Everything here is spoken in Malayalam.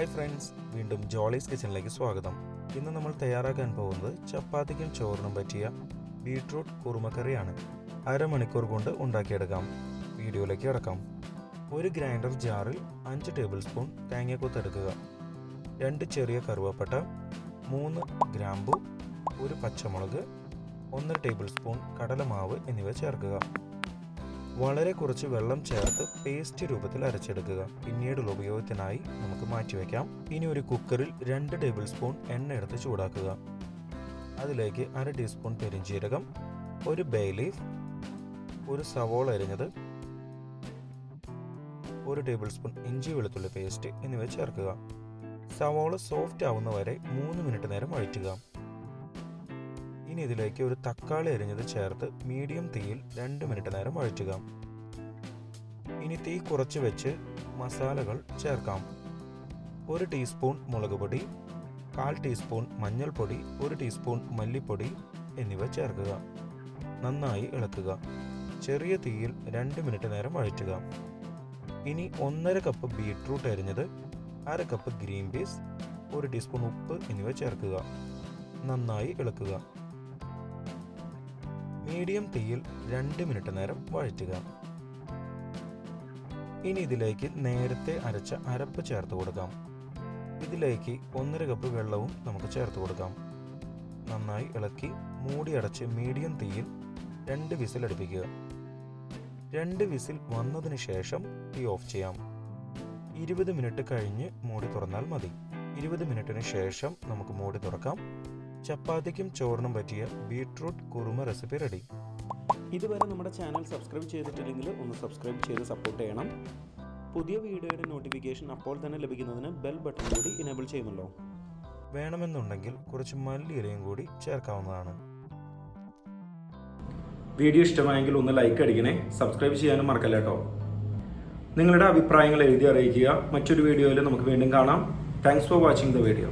ഹായ് ഫ്രണ്ട്സ് വീണ്ടും ജോളീസ് കിച്ചണിലേക്ക് സ്വാഗതം. ഇന്ന് നമ്മൾ തയ്യാറാക്കാൻ പോകുന്നത് ചപ്പാത്തിക്കും ചോറിനും പറ്റിയ ബീട്രൂട്ട് കുറുമക്കറിയാണ്. അരമണിക്കൂർ കൊണ്ട് ഉണ്ടാക്കിയെടുക്കാം. വീഡിയോയിലേക്ക് കിടക്കാം. ഒരു ഗ്രൈൻഡർ ജാറിൽ അഞ്ച് ടേബിൾ സ്പൂൺ തേങ്ങക്കൊത്തെടുക്കുക രണ്ട് ചെറിയ കറുവപ്പട്ട മൂന്ന് ഗ്രാമ്പു ഒരു പച്ചമുളക് ഒന്ന് ടേബിൾ സ്പൂൺ കടലമാവ് എന്നിവ ചേർക്കുക. വളരെ കുറച്ച് വെള്ളം ചേർത്ത് പേസ്റ്റ് രൂപത്തിൽ അരച്ചെടുക്കുക. പിന്നീടുള്ള ഉപയോഗത്തിനായി നമുക്ക് മാറ്റിവെക്കാം ഇനി ഒരു കുക്കറിൽ രണ്ട് ടേബിൾ സ്പൂൺ എണ്ണ എടുത്ത് ചൂടാക്കുക. അതിലേക്ക് അര ടീസ്പൂൺ പെരിഞ്ചീരകം ഒരു ബേ ലീഫ് ഒരു സവോള അരിഞ്ഞത് ഒരു ടേബിൾ സ്പൂൺ ഇഞ്ചി വെളുത്തുള്ളി പേസ്റ്റ് എന്നിവ ചേർക്കുക. സവോള സോഫ്റ്റ് ആവുന്ന വരെ മൂന്ന് മിനിറ്റ് നേരം വഴറ്റുക. ഇനി ഇതിലേക്ക് ഒരു തക്കാളി അരിഞ്ഞത് ചേർത്ത് മീഡിയം തീയിൽ രണ്ട് മിനിറ്റ് നേരം വഴറ്റുക. ഇനി തീ കുറച്ച് വെച്ച് മസാലകൾ ചേർക്കാം. ഒരു ടീസ്പൂൺ മുളക് പൊടി കാൽ ടീസ്പൂൺ മഞ്ഞൾപ്പൊടി ഒരു ടീസ്പൂൺ മല്ലിപ്പൊടി എന്നിവ ചേർക്കുക. നന്നായി ഇളക്കുക. ചെറിയ തീയിൽ രണ്ട് മിനിറ്റ് നേരം വഴറ്റുക. ഇനി ഒന്നര കപ്പ് ബീട്രൂട്ട് അരിഞ്ഞത് അര കപ്പ് ഗ്രീൻ പീസ് ഒരു ടീസ്പൂൺ ഉപ്പ് എന്നിവ ചേർക്കുക. നന്നായി ഇളക്കുക. മീഡിയം തീയിൽ രണ്ട് മിനിറ്റ് നേരം വഴറ്റുക. ഇനി ഇതിലേക്ക് നേരത്തെ അരച്ച അരപ്പ് ചേർത്ത് കൊടുക്കാം. ഇതിലേക്ക് ഒന്നര കപ്പ് വെള്ളവും നമുക്ക് ചേർത്ത് കൊടുക്കാം. നന്നായി ഇളക്കി മൂടി അടച്ച് മീഡിയം തീയിൽ രണ്ട് വിസിൽ അടുപ്പിക്കുക. രണ്ട് വിസിൽ വന്നതിന് ശേഷം തീ ഓഫ് ചെയ്യാം. ഇരുപത് മിനിറ്റ് കഴിഞ്ഞ് മൂടി തുറന്നാൽ മതി. ഇരുപത് മിനിറ്റിന് ശേഷം നമുക്ക് മൂടി തുറക്കാം. ചപ്പാത്തിക്കും ചോറിനും പറ്റിയ ബീട്രൂട്ട് കുറുമ റെസിപ്പി റെഡി. ഇതുവരെ നമ്മുടെ ചാനൽ സബ്സ്ക്രൈബ് ചെയ്തിട്ടില്ലെങ്കിൽ ഒന്ന് സബ്സ്ക്രൈബ് ചെയ്ത് സപ്പോർട്ട് ചെയ്യണം. പുതിയ വീഡിയോയുടെ നോട്ടിഫിക്കേഷൻ അപ്പോൾ തന്നെ ലഭിക്കുന്നതിന് ബെൽ ബട്ടൺ കൂടി ഇനേബിൾ ചെയ്യുമല്ലോ വേണമെന്നുണ്ടെങ്കിൽ കുറച്ച് മല്ലി ഇലയും കൂടി ചേർക്കാവുന്നതാണ്. വീഡിയോ ഇഷ്ടമായെങ്കിൽ ഒന്ന് ലൈക്ക് അടിക്കണേ. സബ്സ്ക്രൈബ് ചെയ്യാനും മറക്കല്ല കേട്ടോ. നിങ്ങളുടെ അഭിപ്രായങ്ങൾ എഴുതി അറിയിക്കുക. മറ്റൊരു വീഡിയോയിൽ നമുക്ക് വീണ്ടും കാണാം. Thanks for watching the video